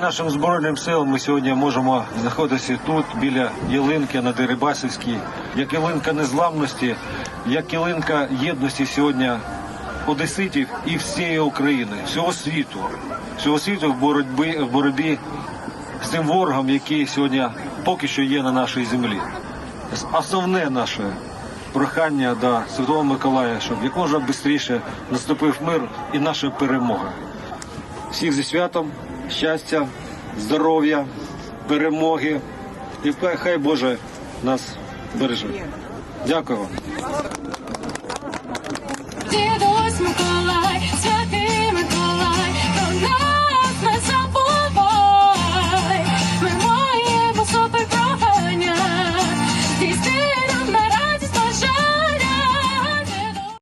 нашим збройним силам ми сьогодні можемо знаходитися тут, біля ялинки на Дерибасівській, як ялинка незламності, як ялинка єдності сьогодні одеситів і всієї України, всього світу, всього світу в боротьбі, в боротьбі з тим ворогом, який сьогодні поки що є на нашій землі. Основне наше прохання до Святого Миколая, щоб як можна швидше наступив мир і наша перемога. Всіх зі святом, щастя, здоров'я, перемоги. І хай- Боже нас береже. Дякую вам.